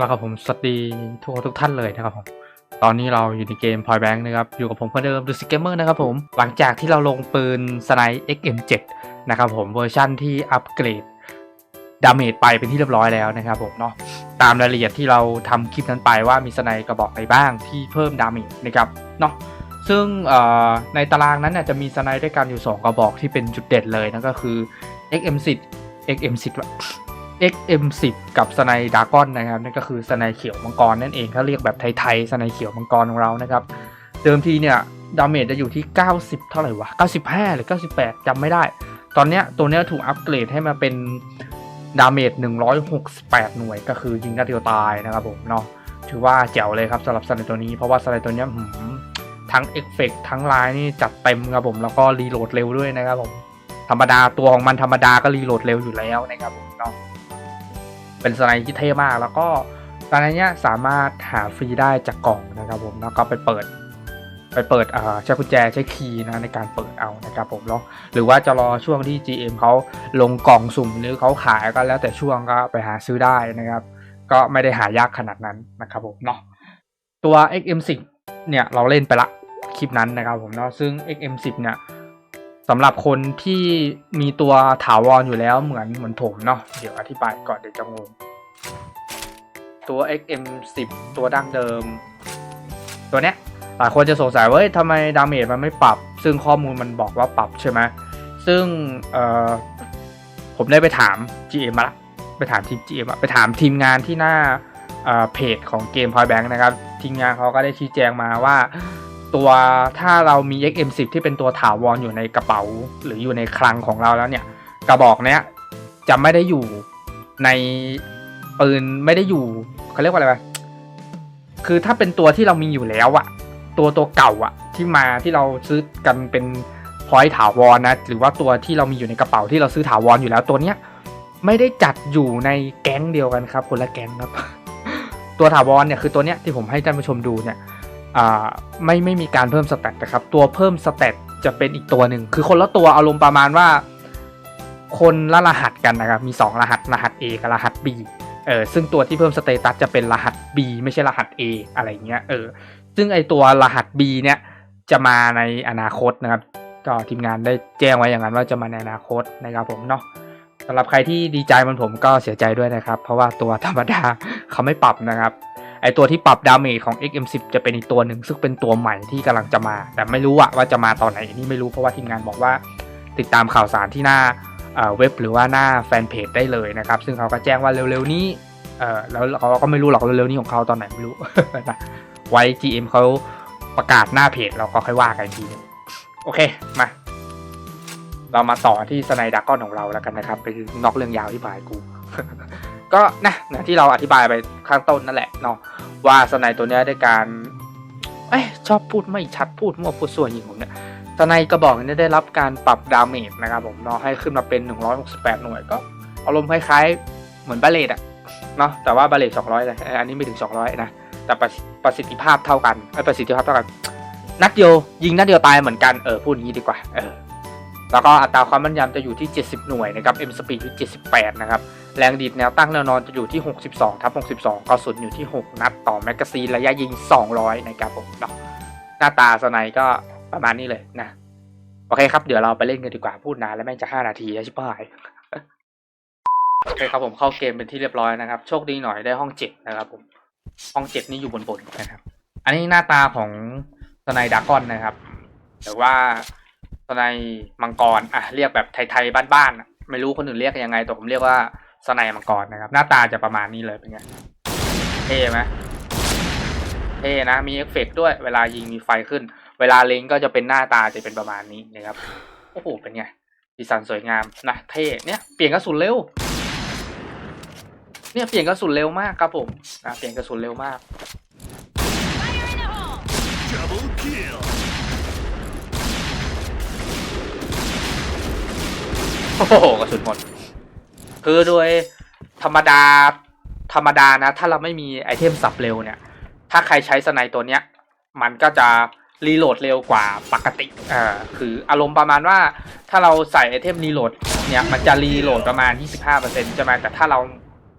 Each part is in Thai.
เอาละครับผมสวัสดีทุกคนทุกท่านเลยนะครับผมตอนนี้เราอยู่ในเกม Point Bank นะครับอยู่กับผมคนเดิมดูสเกมเมอร์นะครับผมหลังจากที่เราลงปืนสไน XM7 นะครับผมเวอร์ชั่นที่อัปเกรดดาเมจไปเป็นที่เรียบร้อยแล้วนะครับผมเนาะตามรายละเอียดที่เราทำคลิปนั้นไปว่ามีสไนกระบอกไหนบ้างที่เพิ่มดาเมจนะครับเนาะซึ่งในตารางนั้นน่ยจะมีสไนด้วยกันอยู่ 2 กระบอกที่เป็นจุดเด่นเลยนั่นก็คือ XM10 XM10 XM10 กับสไนดากอนนะครับนั่นก็คือสไนเขียวมังกรนั่นเองถ้าเรียกแบบไทยๆสไนเขียวมังกรของเรานะครับ เดิมทีเนี่ยดาเมจจะอยู่ที่ 90 เท่าไหร่วะ 95 หรือ 98จำไม่ได้ ตอนเนี้ยตัวเนี้ยถูกอัปเกรดให้มาเป็นดาเมจ 168 หน่วยก็คือยิงนัดเดียวตายนะครับผมเนาะถือว่าแจ๋วเลยครับสำหรับสไนตัวนี้ เพราะว่าสไนตัวเนี้ยทั้งเอฟเฟกทั้งลายนี่จัดเต็มครับผมแล้วก็รีโหลดเร็วด้วยนะครับผมธรรมดาตัวของมันธรรมดาก็รีโหลดเร็วอยู่แล้วนะครับผมเนาะ เป็นสไนด์ที่เท่มาก แล้วก็ตอนนี้เนี่ยสามารถหาฟรีได้จากกล่องนะครับผมแล้วก็ไปเปิด ไปเปิดอ่าใช้กุญแจใช้คีย์นะในการเปิดเอานะครับผมเนาะหรือว่าจะรอช่วงที่ GM เขาลงกล่องสุ่มหรือเขาขายก็แล้วแต่ช่วงก็ไปหาซื้อได้นะครับ ก็ไม่ได้หายากขนาดนั้นนะครับผมเนาะตัว XM10 เนี่ยเราเล่นไปละคลิปนั้นนะครับผมเนาะซึ่ง XM10 เนี่ย สำหรับคนที่มีตัวถาวรอยู่แล้วเหมือนเหมือนผมเนาะเดี๋ยวอธิบายก่อนเดี๋ยวจะงง ตัว XM10 ตัวดั้งเดิม ตัวเนี้ยหลายคนจะสงสัยว่าทำไมดาเมจมันไม่ปรับ ซึ่งข้อมูลมันบอกว่าปรับใช่ไหมซึ่งเอ่อผมได้ไปถาม GM มาละไปถามทีม GM อะไปถามทีมงานที่หน้าเอ่อเพจของเกม Point Bank นะครับ ทีมงานเขาก็ได้ชี้แจงมาว่า ตัวถ้าเรามี XM10 ที่เป็นตัวถาวรอยู่ในกระเป๋า หรืออยู่ในคลังของเราแล้วเนี่ย กระบอกเนี้ยจะไม่ได้อยู่ในปืนไม่ได้อยู่เขาเรียกว่าอะไรวะคือถ้าเป็นตัวที่เรามีอยู่แล้วอะตัวตัวเก่าอะที่มาที่เราซื้อกันเป็นพอยถาวรนะหรือว่าตัวที่เรามีอยู่ในกระเป๋าที่เราซื้อถาวรอยู่แล้วตัวเนี้ยไม่ได้จัดอยู่ในแก๊งเดียวกันครับ คนละแก๊งครับ ตัวถาวรเนี่ยคือตัวเนี้ยที่ผมให้ท่านผู้ชมดูเนี่ย ไม่ไม่มีการเพิ่มสเตตนะครับ ตัวเพิ่มสเตตจะเป็นอีกตัวหนึ่ง คือคนละตัวอารมณ์ประมาณว่า คนละรหัสกันนะครับ มี 2 รหัส รหัส A กับรหัส B เออซึ่งตัวที่เพิ่มสเตตัสจะเป็นรหัส B ไม่ใช่รหัส A อะไรเงี้ย เออ ซึ่งไอตัวรหัส B เนี่ยจะมาในอนาคตนะครับ ก็ทีมงานได้แจ้งไว้อย่างนั้นว่าจะมาในอนาคตนะครับผมเนาะสำหรับใครที่ดีใจมันผมก็เสียใจด้วยนะครับ เพราะว่าตัวธรรมดาเขาไม่ปรับนะครับ ไอตัวที่ปรับดาเมจของ XM10 จะเป็นอีกตัวหนึ่งซึ่งเป็นตัวใหม่ที่กำลังจะมา แต่ไม่รู้ว่าจะมาตอนไหนนี่ไม่รู้เพราะว่าทีมงานบอกว่า ติดตามข่าวสารที่หน้าเว็บหรือว่าหน้าแฟนเพจได้เลยนะครับ ซึ่งเขาก็แจ้งว่าเร็วๆนี้เออแล้วเขาก็ไม่รู้หรอกเร็วๆนี้ของเขาตอนไหนไม่รู้นะไว้ GM เขาประกาศหน้าเพจเราก็ค่อยว่ากันอีกทีนึงโอเคมา เรามาต่อที่สไนดากก้อนของเราแล้วกันนะครับไปนอกเรื่องยาวที่บายกู ก็นะนะที่เราอธิบายไปข้างต้นนั่นแหละเนาะว่าสไนตัวเนี้ยได้การเอ้ยชอบพูดไม่ชัดพูดมั่วพูดส่วนยิงผมเนี่ยสไนกระบอกเนี้ได้รับการปรับดาเมจนะครับผมเนาะให้ขึ้นมาเป็น 168 หน่วยก็อารมณ์คล้ายๆ เหมือนบาเลตอะเนาะแต่ว่าบาเลต200เลยอันนี้ไม่ถึง 200 นะ แต่ประสิทธิภาพเท่ากันเอ้ประสิทธิภาพเท่ากันนัดเดียวยิงนัดเดียวตายเหมือนกันเออพูดอย่างนี้ดีกว่าเออ แล้วก็อัตราความแม่นยำจะอยู่ที่ 70 หน่วยนะครับ M speed อยู่ 78 นะครับ แรงดีดแนวตั้งแนวนอนจะอยู่ที่ 62ทับ62กระสุนอยู่ที่ 6 นัดต่อแมกกาซีนระยะยิง 200 นะครับผมเนาะหน้าตาสไนก็ประมาณนี้เลยนะ โอเคครับ เดี๋ยวเราไปเล่นกันดีกว่าพูดนานแล้วแม่งจะ 5 นาทีแล้วชิบหายโอเคครับผมเข้าเกมเป็นที่เรียบร้อยนะครับ โชคดีหน่อยได้ห้องเจ็ดนะครับผมห้องเจ็ดนี่อยู่บนบนนะครับ อันนี้หน้าตาของสไนดากอนนะครับหรือว่า สไนมังกรอะเรียกแบบไทยๆบ้านๆไม่รู้คนอื่นเรียกยังไงแต่ผมเรียกว่าสไนมังกรนะครับ หน้าตาจะประมาณนี้เลยเป็นไงเท่ไหมเท่นะมีเอฟเฟกต์ด้วยเวลายิงมีไฟขึ้น เวลาเล็งก็จะเป็นหน้าตาจะเป็นประมาณนี้นะครับโอ้โหเป็นไงดีไซน์สวยงามนะเท่เนี่ยเปลี่ยนกระสุนเร็วเนี่ยเปลี่ยนกระสุนเร็วมากครับผมนะเปลี่ยนกระสุนเร็วมาก โอ้โหกระสุนหมด คือโดยธรรมดา ธรรมดานะ ถ้าเราไม่มีไอเทมสับเร็วเนี่ย ถ้าใครใช้สไนตัวเนี้ย มันก็จะรีโหลดเร็วกว่าปกติอ่าคืออารมณ์ประมาณว่า ถ้าเราใส่ไอเทมรีโหลดเนี่ย มันจะรีโหลดประมาณ 25%ใช่ไหมแต่ถ้าเรา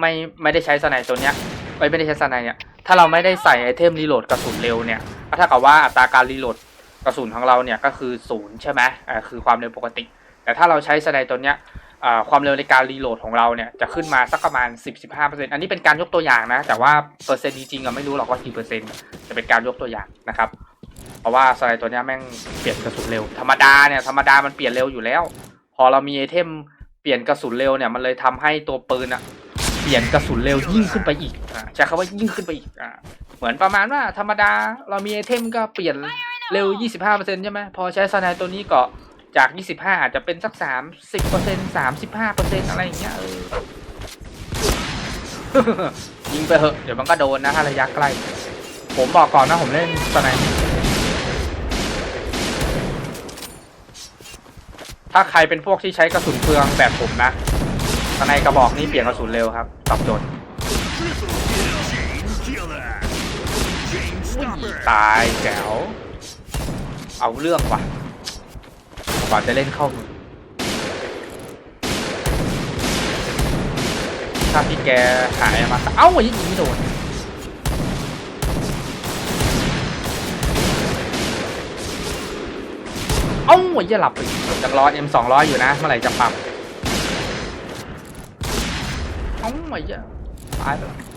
ไม่ไม่ได้ใช้สไนตัวเนี้ยเอ้ยไม่ได้ใช้สไนเนี่ย ถ้าเราไม่ได้ใส่ไอเทมรีโหลดกระสุนเร็วเนี่ยก็เท่ากับว่าอัตราการรีโหลดกระสุนของเราเนี่ยก็คือศูนย์ใช่ไหมอ่าคือความเร็วปกติ แต่ถ้าเราใช้สไนตัวเนี้ยความเร็วในการรีโหลดของเราเนี่ยจะขึ้นมาสักประมาณ 10-15%อันนี้เป็นการยกตัวอย่างนะ แต่ว่าเปอร์เซ็นต์จริงๆอะไม่รู้หรอกว่ากี่เปอร์เซ็นต์จะเป็นการยกตัวอย่างนะครับ เพราะว่าสไนตัวเนี้ยแม่งเปลี่ยนกระสุนเร็ว ธรรมดาเนี่ยธรรมดามันเปลี่ยนเร็วอยู่แล้ว พอเรามีไอเทมเปลี่ยนกระสุนเร็วเนี่ยมันเลยทำให้ตัวปืนอะเปลี่ยนกระสุนเร็วยิ่งขึ้นไปอีกอใช้คำว่ายิ่งขึ้นไปอีกอเหมือนประมาณว่าธรรมดาเรามีไอเทมก็เปลี่ยนเร็ว 25%ใช่ไหมพอใช้สไนตัวนี้ก็ จาก 25 อาจจะเป็นสัก 30% 35%อะไรอย่างเงี้ยเออยิงไปเถอะ เดี๋ยวมันก็โดนนะถ้าระยะใกล้ ผมบอกก่อนนะผมเล่นสไนถ้าใครเป็นพวกที่ใช้กระสุนเปลืองแบบผมนะสไนกระบอกนี้เปลี่ยนกระสุนเร็วครับตอบโจทย์ Triple kill. Chain killer. Chain stopper. ตายแจ๋วเอาเรื่องว่ะ ก่อนจะเล่นเข้ามือถ้าพี่แกหายมา เอ้ายิงไม่โดนเอ้าไอ้เหี้หลับไปจากร้อยเอ็มสองร้อยอยู่นะ เมื่อไหร่จะปรับเอ้าไอ้เหี้ตายไปแล้ว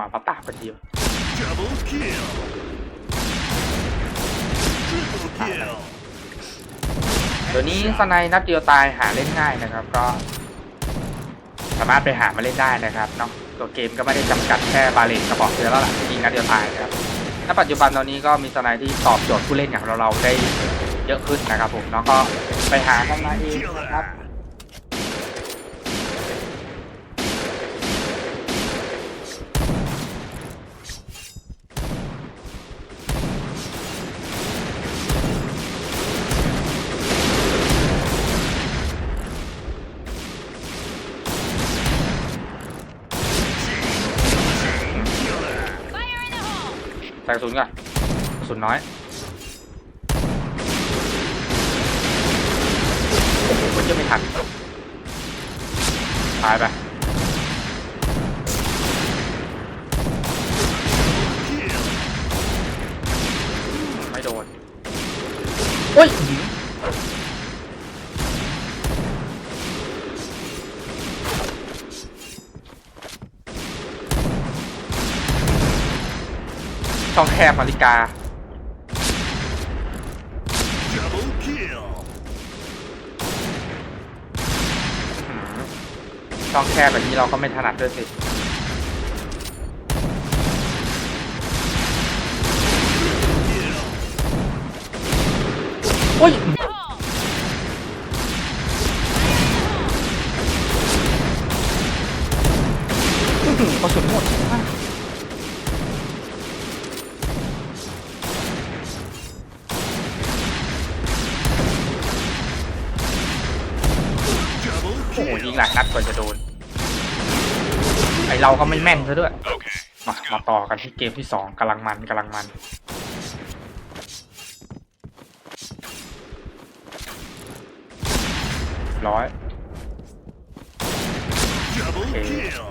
โอ้โหอะมาตากไปที Double kill. Triple kill. เดี๋ยวนี้สไนนัดเดียวตายหาเล่นง่ายนะครับ ก็ สามารถไปหามาเล่นได้นะครับเนาะตัวเกมก็ไม่ได้จำกัดแค่บาเลนกระบอกเดียวแล้วล่ะยิงนัดเดียวตายนะครับณปัจจุบันตอนนี้ก็มีสไนที่ตอบโจทย์ผู้เล่นอย่างเราเราๆได้เยอะขึ้นนะครับผมแล้วก็ไปหากันมาเองนะครับ กระสุนก่อนกระสุนน้อยมันจะไม่ทันตายไปไม่โดนโอ้ยอื้อหือ ช่องแคบนาฬิกา Double kill. ช่องแคบแบบนี้เราก็ไม่ถนัดด้วยสิโอ้ย เราก็ไม่แม่นซะด้วย มามาต่อกันที่เกมที่สองกำลังมันกำลังมัน ร้อย Double Okay. kill.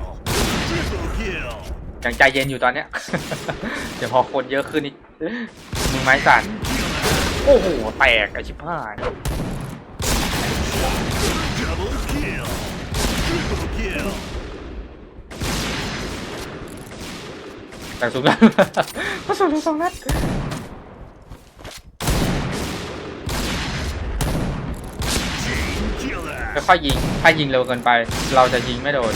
Triple kill. ยังใจเย็นอยู่ตอนเนี้ย เดี๋ยวพอคนเยอะขึ้นอีกมือไม้สั่น Killer. โอ้โห แตกไอชิบหาย แต่สุดแล้วก็สุดสองนัด Chain killer. ค่อยยิง ถ้ายิงเร็วเกินไป เราจะยิงไม่โดน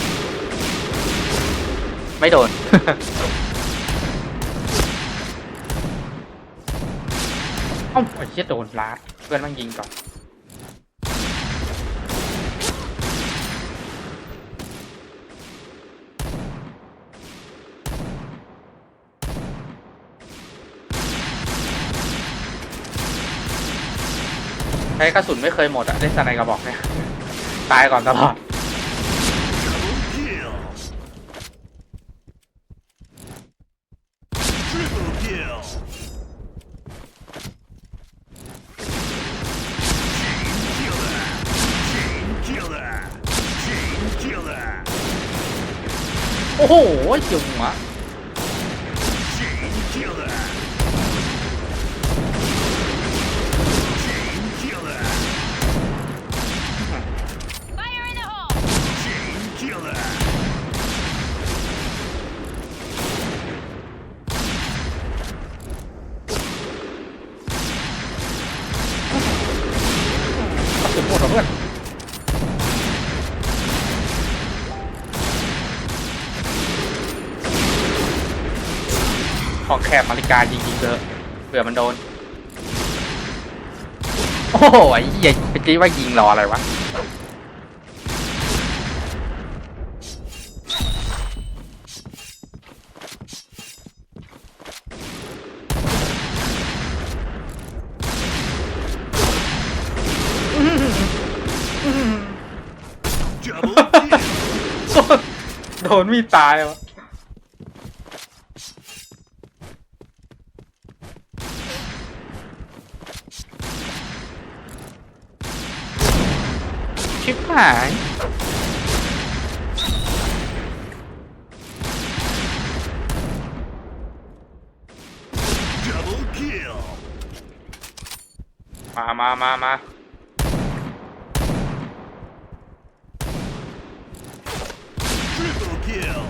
ไม่โดน เอ้าไอ้เชี่ยโดนลาดเพื่อนมันยิงก่อน ใช้กระสุนไม่เคยหมดอะได้สไนกระบอกเนี่ย ตายก่อนตลอดโอ้โหเจียวหั บนาฬิกายิงๆเถอะเผื่อมันโดน โอ้โหไอ้เหี้ยไปจี้ว่ายิงรออะไรวะโดนมีตายวะ หาย Double kill. มามามามา Triple kill.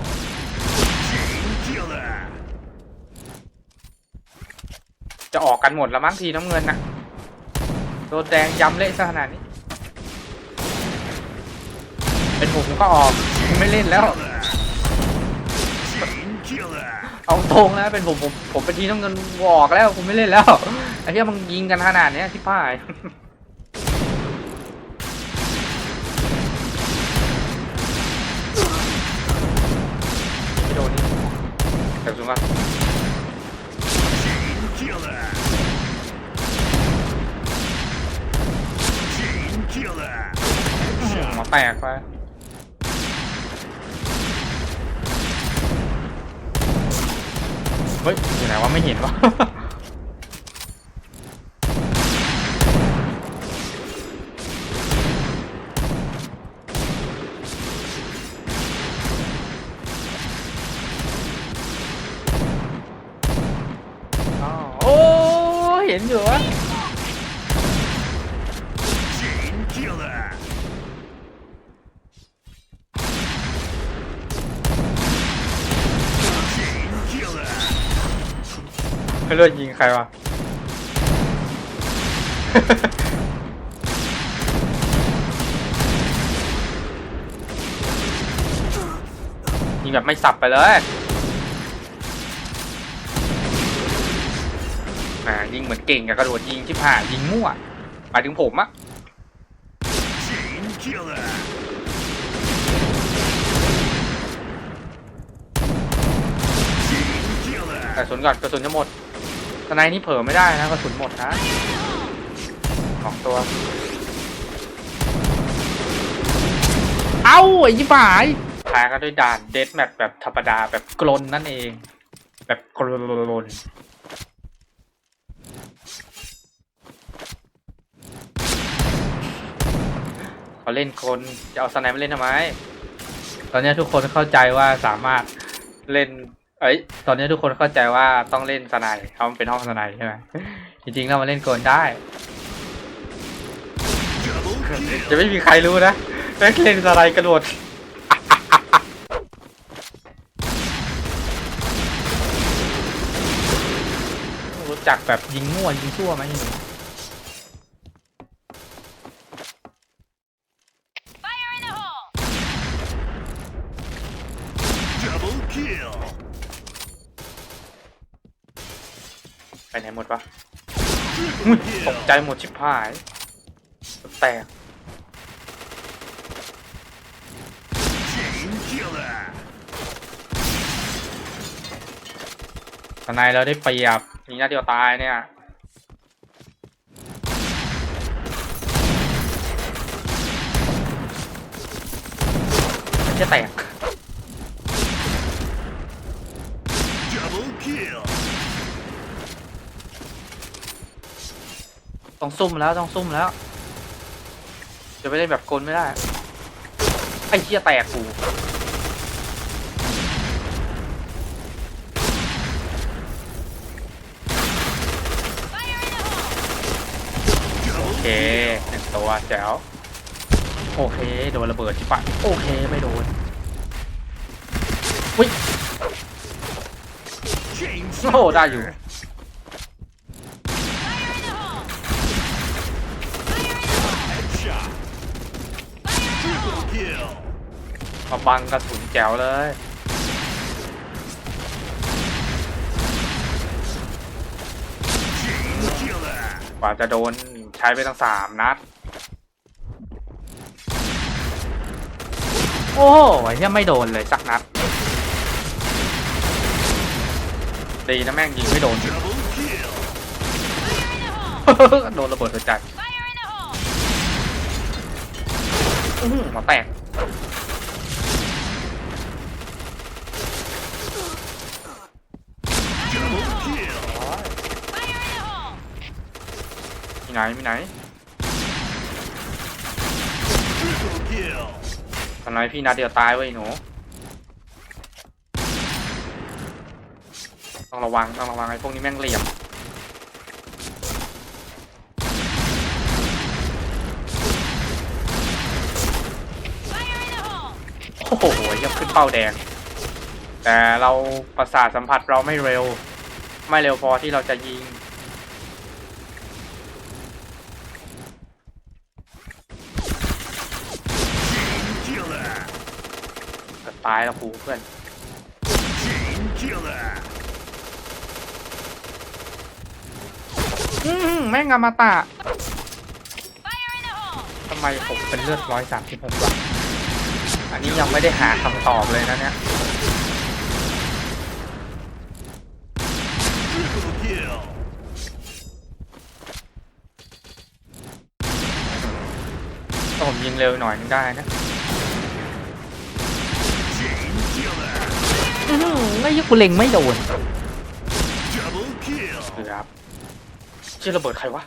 Chain killer. จะออกกันหมดแล้วมั้งทีน้ำเงินน่ะโดนแดงย้ำเละซะขนาดนี้ เป็น ผมก็ออกไม่เล่นแล้ว เอาตรงแล้วเป็นผมผมผมเป็นทีน้ำเงินวอกแล้วผมไม่เล่นแล้วไอ้เหี้ยมึงยิงกันขนาดเนี้ยที่พ่ายไม่โดนนี่แต่สุดก็ Chain killer. Chain killer. หมอแตกไป เฮ้ย อยู่ไหนวะไม่เห็นวะโอ้เห็นอยู่ว ไม่รู้ยิงใครวะยิงแบบไม่สับไปเลยอ่ายิงเหมือนเก่งกับกระโดดยิงที่ผ่ายิงมั่วหมายถึงผมอะ Chain killer. Chain killer. กระสุนก่อนกระสุนจะหมด ทนายนี่เผลอไม่ได้นะกระสุนหมดนะสองตัว เอ้าไอ้ยี่ปายท้ายก็ด้วยด่านเดสแมปแบบธรรมดาแบบกลนนั่นเอง แบบกลนเขาเล่นกลจะเอาสไนป์มาเล่นทำไม ตอนนี้ทุกคนเข้าใจว่าสามารถเล่น เอ้ย ตอนนี้ทุกคนเข้าใจว่าต้องเล่นสไนเขามันเป็นห้องสไนใช่ไหมจริงๆแล้วมาเล่นกลได้ จะไม่มีใครรู้นะเล่นสไนป์กระโดดรู้จักแบบยิงมั่วยิงชั่วไหม Fire in the hole! Double kill. ไปไหนหมดวะอุ๊ย Triple ตกใจ kill. หมดชิบหาย แตกทนายเราได้เปรียบมีหน้าเดียวตายเนี่ยจะแตก Double kill. ต้องซุ่มแล้วต้องซุ่มแล้วจะไปเล่นแบบกลไม่ได้ ไอ้เหี้ยแตกกูโอเคหนึ่งตัวแจ๋วโอเค โดนระเบิดจิปะโอเค ไม่โดนอุ้ยโอ้ได้อยู่ smoker. Headshot. Triple kill. มาบังกระสุนแจ๋วเลย Chain killer. กว่าจะโดนใช้ไปตั้งสามนัด โอ้โหไอ้เหี้ยไม่โดนเลยสักนัด ดีนะแม่งยิงไม่โดน Double kill. โดนระเบิดหัวใจ Fire in the hole! อื้อหือหัวแตก Double kill. Fire in the hole! มี ไหนมีไหน Triple kill. ตอนไหนพี่นัดเดียวตายเว้ยหนูต้องระวังต้องระวังไอ้พวกนี้แม่งเหลี่ยมโอ้โหยังขึ้นเป้าแดง แต่เราประสาทสัมผัสเราไม่เร็ว ไม่เร็วพอที่เราจะยิง Chain killer. เกือบ ตายแล้วครูเพื่อน Chain killer. อืมแม่งอมตะ Fire in the hole! ทำไมผมเป็นเลือดร้อยสามสิบหกวะอันนี้ยังไม่ได้หาคำตอบเลยนะเนี่ย Triple kill. ถ้าผมยิงเร็วหน่อยนึงได้นะ ไม่ยุกูเล็งไม่โดน Double kill. เกือบเชื่อระเบิดใครวะ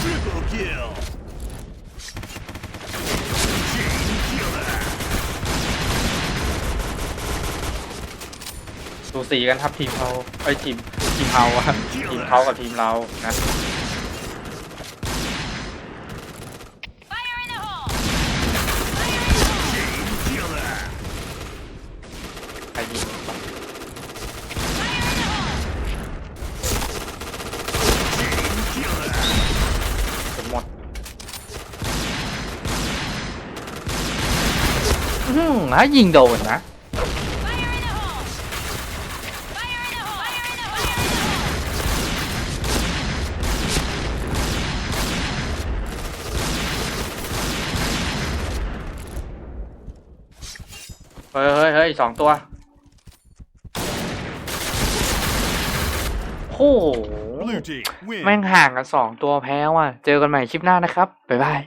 Triple kill. Chain killer. สูสีกันครับทีมเขาไอ้ยทีมทีมเขาอะทีมเขากับทีมเรานะ Fire in the hole! Chain killer. ใครยิง Fire in the hole! Chain killer. จนหมด อื้อหือถ้ายิงโดนนะ Fire in the hole! Fire in the hole! Fire in the hole! เฮ้ยเฮ้ยเฮ้ยสองตัว โอ้โห Blue team win. แม่งห่างกันสองตัวแพ้ว่ะ เจอกันใหม่คลิปหน้านะครับ บ๊ายบาย